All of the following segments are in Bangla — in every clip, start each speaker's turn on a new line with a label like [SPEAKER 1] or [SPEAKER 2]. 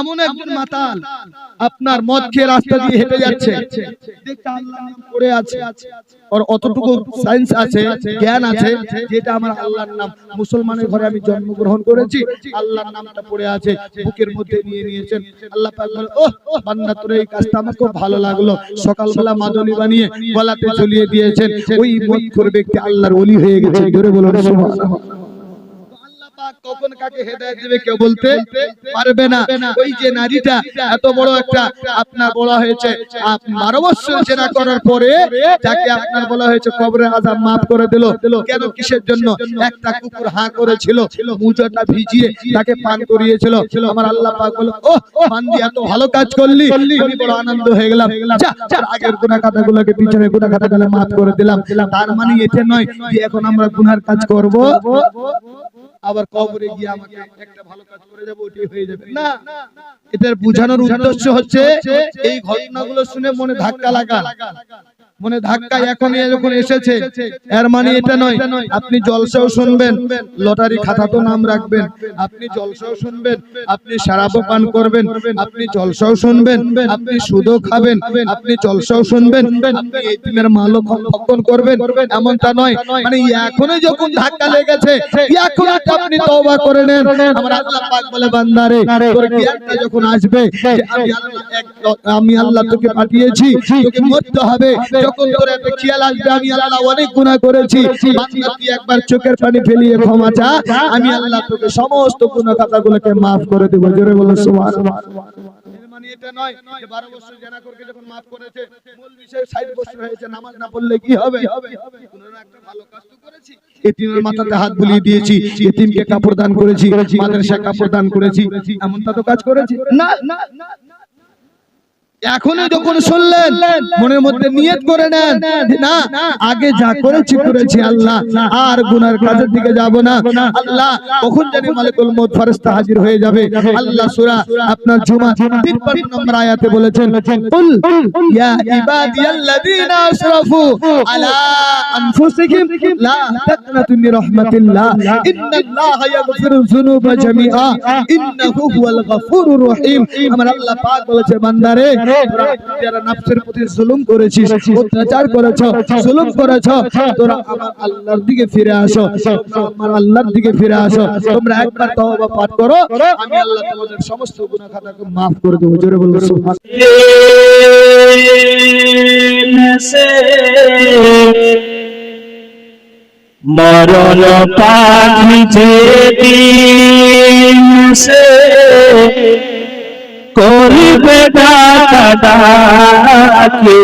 [SPEAKER 1] এমন একজন মাতাল আপনার মদ খেয়ে রাস্তা দিয়ে হেঁটে যাচ্ছে। আল্লাহর পড়ে আছে। ওর অতটুকু সায়েন্স আছে জ্ঞান আছে যেটা আমার আল্লাহর নাম। মুসলমানের ঘরে আমি জন্মগ্রহণ করেছি আল্লাহর নামটা পড়ে আছে বুকের মধ্যে নিয়ে নিয়েছেন। আল্লাহ পাক বলে ও বান্দা তোর এই কাজটা আমার খুব ভালো লাগল। সকালবেলা মাদনী বানিয়ে গলাতে ঝুলিয়ে দিয়েছেন। ওই ব্যক্তি আল্লাহর ওলি হয়ে গেছে। জোরে বলুন সুবহানাল্লাহ আল্লাহ পাক কখন কাকে হেদায়েত কেউ বলতে পারবে না। ওই যে নারীটা এত বড় একটা আপনার বলা হয়েছে জেনা করার পরে যাকে আপনার বলা হয়েছে কবরে আজাব মাফ করে দিল। কেন? কিসের জন্য? একটা কুকুর হাঁ করেছিল ভিজিয়ে তাকে পান করিয়েছিল। আমার আল্লাহ পাক বলে ও বান্দি এত ভালো কাজ করলি, আমি বড় আনন্দ হয়ে গেলাম। আগের গুনাহ খাতাগুলোকে পিছনে গুনাহ খাতাগুলো মাফ করে দিলাম। তার মানে এটা নয় যে এখন আমরা গুনার কাজ করব। আবার কবরে গিয়ে আমাকে একটা ভালো কাজ করে যাব ওটি হয়ে যাবে। না এটার বোঝানোর উদ্দেশ্য হচ্ছে এই ঘটনাগুলো শুনে মনে ধাক্কা লাগা। মনে ধাক্কা এখন যখন এসেছে। এর মানে এটা নয়। আপনি জলসাও শুনবেন। লটারি খাতাতো নাম রাখবেন। আপনি জলসাও শুনবেন। আপনি পান করবেন। আপনি জলসাও শুনবেন। আপনি সুদও খাবেন। আপনি জলসাও শুনবেন। আপনি এতিমের মালও ভক্ষণ করবেন। এমনটা নয়। মানে এখনই যখন ধাক্কা লেগেছে এখন আপনি তওবা করে নেন। আমার আল্লাহ পাক বলে বান্দারে তোর জ্ঞানটা যখন আসবে আমি আল্লাহ এক- আমি আল্লাহ তোকে পাঠিয়েছি তোকে মরতে হবে খেয়াল আসবে, আমি আল্লাহ অনেক করেছি। একবার চোখের পানি ফেলিয়ে ক্ষমা চা। আমি আল্লাহ তোকে সমস্ত maaf করে জোরে বলো মানে এটা নয় যে 12 বছর জেনা করকে যখন maaf করেছে মৌলভী সাহেব 60 বছর হয়েছে, নামাজ না পড়লে কি হবে? কোনোদিন একটা ভালো কাজ তো করেছি। এতিমের মাথাতে হাত বুলিয়ে দিয়েছি, এতিমকে কাপড় দান করেছি মাদ্রাসা কাপড় দান করেছি, এমনটা তো কাজ করেছি। না না। এখনই যখন শুনলেন, মনের মধ্যে নিয়ত করে নেন না, আগে যা করেছি করেছি আল্লাহ, আর গুনার কাজের দিকে যাব না। আল্লাহ, কখন জানি মালিকুল মউত ফেরেশতা হাজির হয়ে যাবে। আল্লাহ সূরা আপনার জুমা 53 নম্বর আয়াতে বলেছেন, কুল ইয়া ইবাদিয়াল্লাযীনা আসরাফু আলা আনফুসিহিম লা তাকনাতু মির রাহমাতিল্লাহ। ইন্নাল্লাহা ইয়াগফিরু যুনুবা জামিআ। ইন্নাহু হুয়াল গফুরুর রহিম। আমার আল্লাহ পাক বলেছে, বান্দারে যারা নফসের প্রতি জুলুম করেছিস অত্যাচার করেছ জুলুম করেছ তোরা আমার আল্লাহর দিকে ফিরে আসো আমার আল্লাহর দিকে ফিরে আসো তোমরা একবার তওবা পাঠ করো আমি আল্লাহ তোমাদের সমস্ত গুনাহ খাতাকে maaf করে দেব। জোরে বলব সুবহান
[SPEAKER 2] মরণ পাখি যে দিন সে করবে ডাকা ডাকে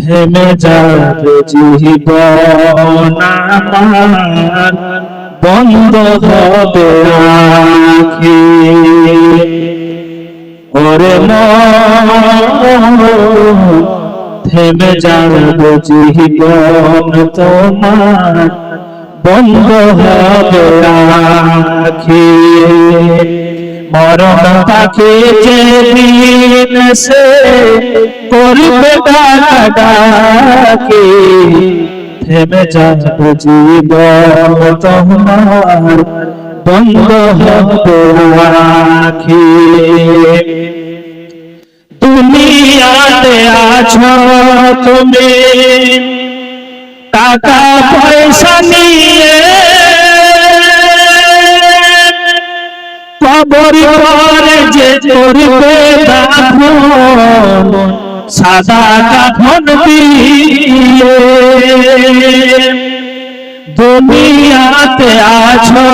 [SPEAKER 2] থেমে যাবে জীবন আমার। বন্ধ হবে আখি। ওরে থেমে যাবে জীবন তোমার। বন্ধ হবে আখি। মরণ পাখি যে দিন সে করবে ডাকে থেমে যাবে জীবন তোমার, বন্ধ হবে আখি। দুনিয়াতে আছো তুমি টাকা পয়সা নিয়ে পরে যে করবে সাদা কাফন দিয়ে। দুনিয়াতে আছো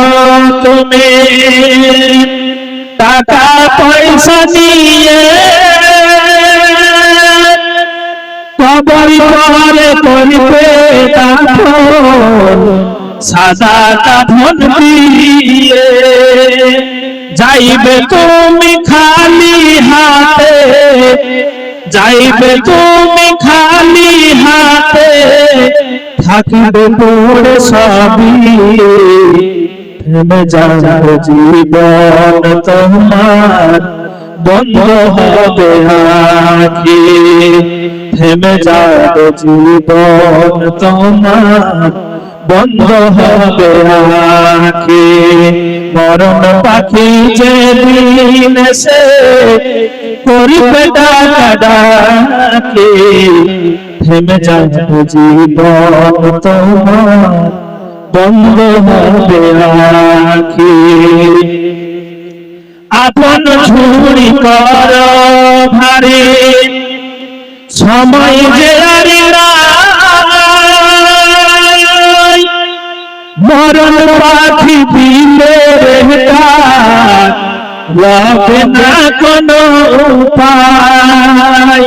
[SPEAKER 2] তুমি, টাকা পয়সা নিয়ে। কবর করবে সাদা কাফন দিয়ে। যাইবে তুমি খালি হাতে, যাইবে তুমি খালি হাতে, থাকবে পড়ে সবই। থেমে যাবে জীবন তোমার, বন্ধ হবে আখি। থেমে যাবে জীবন তোমার বন্ধ হবে আখি মরণ পাখি যে দিন সে করবে ডাকা ডাকি, থেমে যাবে জীবন তোমার। বন্ধ হবে আখি আপন ঝুড়ি কর ভারে, সময় যে আরে মরণ পাখি দিলে লবে না কোনো উপায়।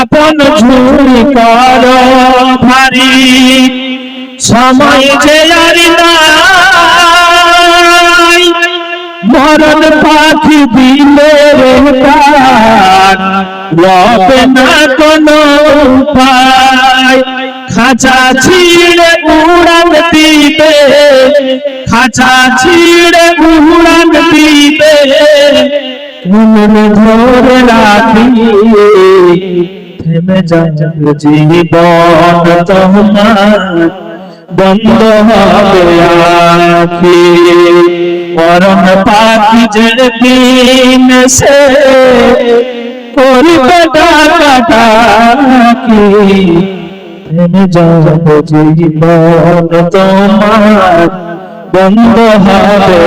[SPEAKER 2] আপন ঝুড়ি কর ভারী। সময় যে আর পাখি দিলে রবে না কোনো উপায়। খাঁচা ছিঁড়ে উড়ান দিবে খাঁচা ছিঁড়ে উড়ান দিবে মনে ধরে রাখি থেমে যাবে জীবন তোমার। বন্ধ হবে আখি। মরণ পাখি যে দিন সে করবে ডাকাডাকি। থেমে যাবে জীবন তোমার বন্ধ হবে